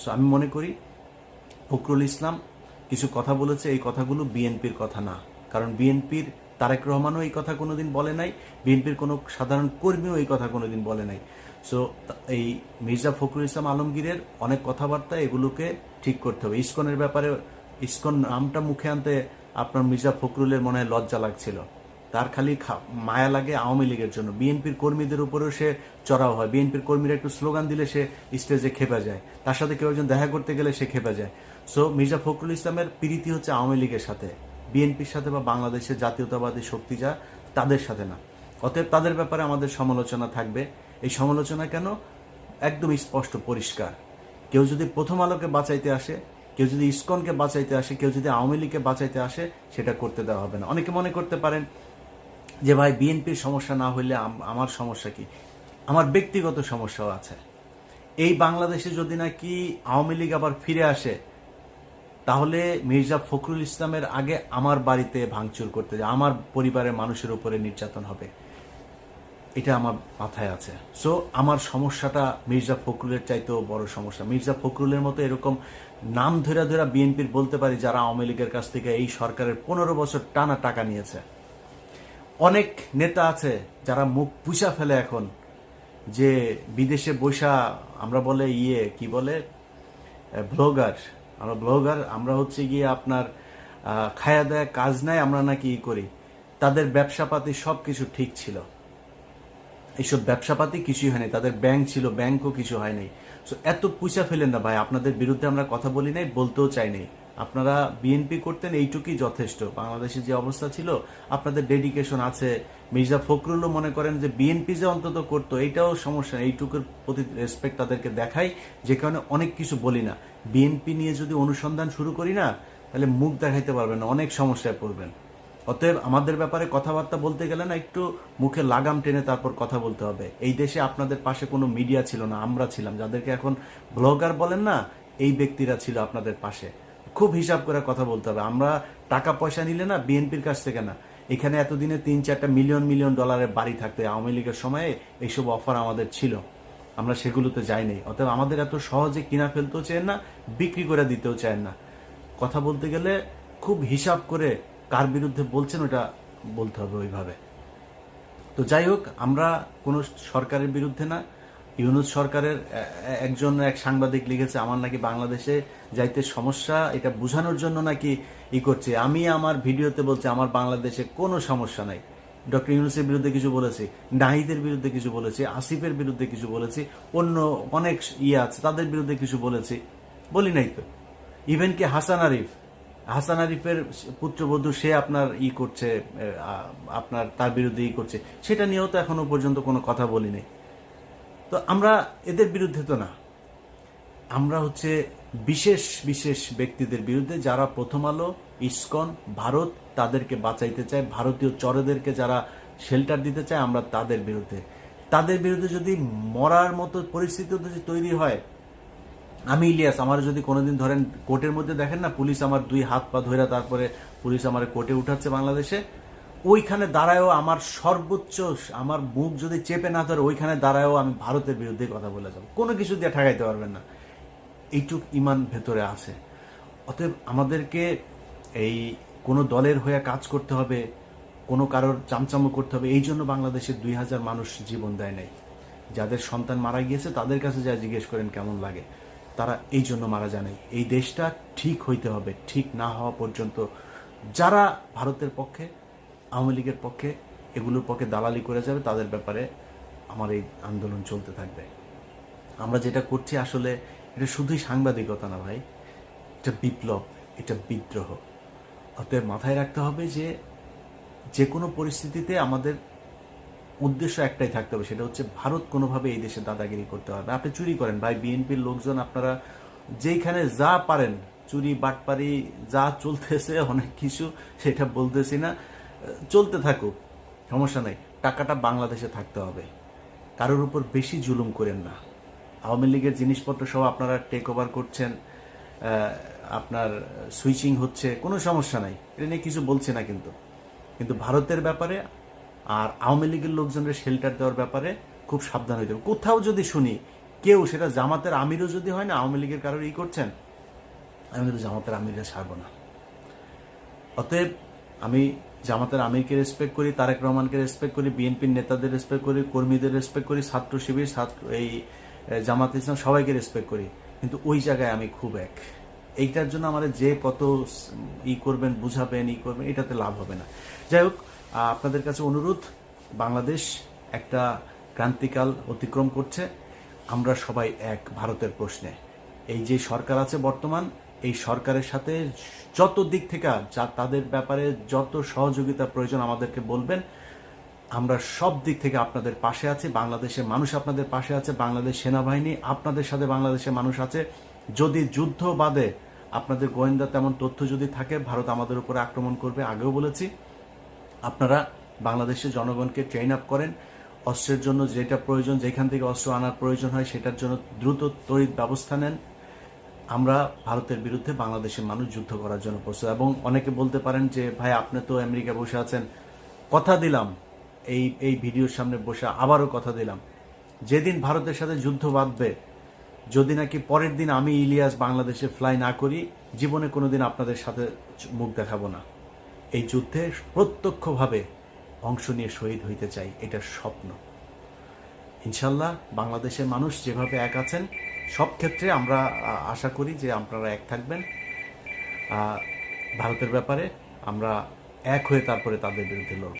So আমি মনে করি ফখরুল ইসলাম কিছু কথা বলেছে, এই কথাগুলো বিএনপির কথা না। কারণ বিএনপির তারেক রহমানও এই কথা কোনোদিন বলে নাই, বিএনপির কোনো সাধারণ কর্মীও এই কথা কোনোদিন বলে নাই। সো এই মির্জা ফখরুল ইসলাম আলমগীরের অনেক কথাবার্তা এগুলোকে ঠিক করতে হবে। ইস্কনের ব্যাপারে, ইস্কন নামটা মুখে আনতে আপনার মির্জা ফখরুলের মনে হয় লজ্জা লাগছিল। তার খালি মায়া লাগে আওয়ামী লীগের জন্য। বিএনপির কর্মীদের উপরেও সে চড়াও হয়। বিএনপির কর্মীরা একটু স্লোগান দিলে সে স্টেজে খেপে যায়। তার সাথে কেউ একজন দেখা করতে গেলে সে খেপে যায়। সো মির্জা ফখরুল ইসলামের প্রীতি হচ্ছে আওয়ামী লীগের সাথে। বিএনপির সাথে বা বাংলাদেশের জাতীয়তাবাদী শক্তি যা, তাদের সাথে না। অতএব তাদের ব্যাপারে আমাদের সমালোচনা থাকবে। এই সমালোচনা কেন? একদম স্পষ্ট, পরিষ্কার। কেউ যদি প্রথম আলোকে বাঁচাইতে আসে, কেউ যদি ইসকনকে বাঁচাইতে আসে, কেউ যদি আওয়ামী লীগকে বাঁচাইতে আসে, সেটা করতে দেওয়া হবে না। অনেকে মনে করতে পারেন যে ভাই বিএনপির সমস্যা না হইলে আমার সমস্যা কি? আমার ব্যক্তিগত সমস্যাও আছে। এই বাংলাদেশে যদি নাকি আওয়ামী লীগ আবার ফিরে আসে, তাহলে মির্জা ফখরুল ইসলামের আগে আমার বাড়িতে ভাঙচুর করতে যায়, আমার পরিবারের মানুষের উপরে নির্যাতন হবে। এটা আমার মাথায় আছে। সো আমার সমস্যাটা মির্জা ফখরুলের চাইতেও বড় সমস্যা। মির্জা ফখরুলের মতো এরকম নাম ধরে ধরে বিএনপির বলতে পারি, যারা আওয়ামী লীগের কাছ থেকে এই সরকারের পনেরো বছর টানা টাকা নিয়েছে। অনেক নেতা আছে যারা মুখ পুষা ফেলে এখন যে বিদেশে বৈশা আমরা বলে ইয়ে কি বলে? ব্লগার। আমরা ব্লগার, আমরা হচ্ছে গিয়ে আপনার খায়া দেয়া কাজ নাই, আমরা নাকি ই করি। তাদের ব্যবসাপাতি সব কিছু ঠিক ছিল। এইসব ব্যবসাপাতি কিছুই হয়নি। তাদের ব্যাংক ছিল, ব্যাংকও কিছু হয়নি। সো এত পয়সা ফেলেন না ভাই। আপনাদের বিরুদ্ধে আমরা কথা বলি নাই, বলতেও চাই নাই। আপনারা বিএনপি করতেন, এইটুকুই যথেষ্ট। বাংলাদেশে যে অবস্থা ছিল, আপনাদের ডেডিকেশন আছে। মির্জা ফখরুলও মনে করেন যে বিএনপি যে অন্তত করতো, এইটাও সমস্যা এইটুকুর প্রতি রেসপেক্ট তাদেরকে দেখাই, যে কারণে অনেক কিছু বলি না। বিএনপি নিয়ে যদি অনুসন্ধান শুরু করি না, তাহলে মুখ দেখাইতে পারবেন না, অনেক সমস্যায় পড়বেন। অতএব আমাদের ব্যাপারে কথাবার্তা বলতে গেলে না, একটু মুখে লাগাম টেনে তারপর কথা বলতে হবে। এই দেশে আপনাদের পাশে কোনো মিডিয়া ছিল না, আমরা ছিলাম। যাদেরকে এখন ব্লগার বলেন না, এই ব্যক্তিরা ছিল আপনাদের পাশে। খুব হিসাব করে কথা বলতে হবে। আমরা টাকা পয়সা নিলে না বিএনপির কাছ থেকে না। এখানে এতদিনে তিন চারটা মিলিয়ন মিলিয়ন ডলারের বাড়ি থাকতে। আওয়ামী লীগের সময়ে এইসব অফার আমাদের ছিল। আমরা সেগুলোতে যাইনি। অতএব আমাদের এত সহজে কিনা ফেলতেও চান না, বিক্রি করে দিতেও চায় না। কথা বলতে গেলে খুব হিসাব করে কার বিরুদ্ধে বলছেন ওটা বলতে হবে ওইভাবে। তো যাই হোক, আমরা কোনো সরকারের বিরুদ্ধে না ইউনুস সরকারের একজন এক সাংবাদিক লিখেছে, আমার নাকি বাংলাদেশে যাইতে সমস্যা, এটা বোঝানোর জন্য নাকি ই করছে। আমি আমার ভিডিওতে বলছি, আমার বাংলাদেশে কোনো সমস্যা নাই। ডক্টর ইউনুসের বিরুদ্ধে কিছু বলেছি, নাহিদের বিরুদ্ধে কিছু বলেছি, আসিফের বিরুদ্ধে কিছু বলেছি, অন্য অনেক ইয়ে আছে, তাদের বিরুদ্ধে কিছু বলেছি। বলি নাই তো। ইভেন কি হাসান আরিফ, হাসান আরিফের পুত্রবধূ, সে আপনার ই করছে আপনার তার বিরুদ্ধে ই করছে। সেটা নিয়েও তো এখনও পর্যন্ত কোনো কথা বলি নাই তো আমরা এদের বিরুদ্ধে তো না। আমরা হচ্ছে বিশেষ বিশেষ ব্যক্তিদের বিরুদ্ধে যারা প্রথম আলো, ইস্কন, ভারত তাদেরকে বাঁচাইতে চায়, ভারতীয় চরেদেরকে যারা শেল্টার দিতে চায়, আমরা তাদের বিরুদ্ধে। তাদের বিরুদ্ধে যদি মরার মতো পরিস্থিতি যদি তৈরি হয়, আমি ইলিয়াস, আমার যদি কোনোদিন ধরেন কোর্টের মধ্যে দেখেন না, পুলিশ আমার দুই হাত পা ধরে তারপরে পুলিশ আমার কোর্টে উঠাচ্ছে বাংলাদেশে ওইখানে দাঁড়ায়ও আমার সর্বোচ্চ আমার মুখ যদি চেপে না ধরে, ওইখানে দাঁড়ায়ও আমি ভারতের বিরুদ্ধে কথা বলে যাব। কোনো কিছু দিয়ে ঠেকাইতে পারবেন না। এইটুক ইমান ভেতরে আছে। অতএব আমাদেরকে এই কোনো দলের হয়ে কাজ করতে হবে, কোনো কারোর চামচামো করতে হবে, এই জন্য বাংলাদেশের দুই হাজার মানুষ জীবন দেয় নাই। যাদের সন্তান মারা গিয়েছে, তাদের কাছে যা জিজ্ঞেস করেন কেমন লাগে। তারা এই জন্য মারা যায় নাই। এই দেশটা ঠিক হইতে হবে, ঠিক না হওয়া পর্যন্ত। যারা ভারতের পক্ষে আওয়ামী লীগের পক্ষে, এগুলোর পক্ষে দালালি করে যাবে, তাদের ব্যাপারে আমার এই আন্দোলন চলতে থাকবে। আমরা যেটা করছি আসলে, এটা শুধুই সাংবাদিকতা না ভাই, এটা বিপ্লব, এটা বিদ্রোহ। অতএব মাথায় রাখতে হবে যে যে কোনো পরিস্থিতিতে আমাদের উদ্দেশ্য একটাই থাকতে হবে, সেটা হচ্ছে ভারত কোনোভাবে এই দেশে দাদাগিরি করতে পারবে। আপনি চুরি করেন ভাই, বিএনপির লোকজন আপনারা যেইখানে যা পারেন, চুরি, বাটপারি, যা চলতেছে, অনেক কিছু, সেটা বলতেছি না। চলতে থাকুক, সমস্যা নাই। টাকাটা বাংলাদেশে থাকতে হবে। কারোর উপর বেশি জুলুম করেন না। আওয়ামী লীগের জিনিসপত্র সব আপনারা টেক ওভার করছেন আপনার সুইচিং হচ্ছে, কোনো সমস্যা নাই। এটা নিয়ে কিছু বলছে না কিন্তু। কিন্তু ভারতের ব্যাপারে আর আওয়ামী লীগের লোকজনের শেল্টার দেওয়ার ব্যাপারে খুব সাবধান হইতে হবে। কোথাও যদি শুনি, কেউ, সেটা জামাতের আমিরও যদি হয় না, আওয়ামী লীগের কারোর ই করছেন, আমি কিন্তু জামাতের আমিরে ছাড়ব না। অতএব আমি জামাতের আমিরকে রেসপেক্ট করি, তারেক রহমানকে রেসপেক্ট করি, বিএনপির নেতাদের রেসপেক্ট করি, কর্মীদের রেসপেক্ট করি, ছাত্র শিবির, ছাত্র, এই জামাত ইসলাম সবাইকে রেসপেক্ট করি। কিন্তু ওই জায়গায় আমি খুব এক। এইটার জন্য আমাদের যে কত ই করবেন, বুঝাবেন, ই করবেন, এটাতে লাভ হবে না। যাই হোক আপনাদের কাছে অনুরোধ, বাংলাদেশ একটা ক্রান্তিকাল অতিক্রম করছে। আমরা সবাই এক ভারতের প্রশ্নে। এই যে সরকার আছে বর্তমান এই সরকারের সাথে যত দিক থেকে যা তাদের ব্যাপারে যত সহযোগিতা প্রয়োজন আমাদেরকে বলবেন, আমরা সব দিক থেকে আপনাদের পাশে আছি। বাংলাদেশের মানুষ আপনাদের পাশে আছে, বাংলাদেশ সেনাবাহিনী আপনাদের সাথে বাংলাদেশের মানুষ আছে। যদি যুদ্ধ বাদে আপনাদের গোয়েন্দা তেমন তথ্য যদি থাকে, ভারত আমাদের উপরে আক্রমণ করবে, আগেও বলেছি। আপনারা বাংলাদেশের জনগণকে ট্রেন আপ করেন। অস্ত্রের জন্য যেটা প্রয়োজন, যেখান থেকে অস্ত্র আনার প্রয়োজন হয়, সেটার জন্য দ্রুত তড়িৎ ব্যবস্থা নেন। আমরা ভারতের বিরুদ্ধে বাংলাদেশের মানুষ যুদ্ধ করার জন্য প্রস্তুত। এবং অনেকে বলতে পারেন যে, ভাই, আপনি তো আমেরিকা বসে আছেন। কথা দিলাম। এই এই ভিডিওর সামনে বসে আবারও কথা দিলাম। যেদিন ভারতের সাথে যুদ্ধ বাঁধবে, যদি নাকি পরের দিন আমি ইলিয়াস বাংলাদেশে ফ্লাই না করি, জীবনে কোনো দিন আপনাদের সাথে মুখ দেখাবো না। এই যুদ্ধে প্রত্যক্ষভাবে অংশ নিয়ে শহীদ হইতে চাই, এটা স্বপ্ন। ইনশাল্লাহ বাংলাদেশের মানুষ যেভাবে এক আছেন সব ক্ষেত্রে আমরা আশা করি যে আপনারা এক থাকবেন। ভারতের ব্যাপারে আমরা এক হয়ে তারপরে তাদের বিরুদ্ধে লড়ব।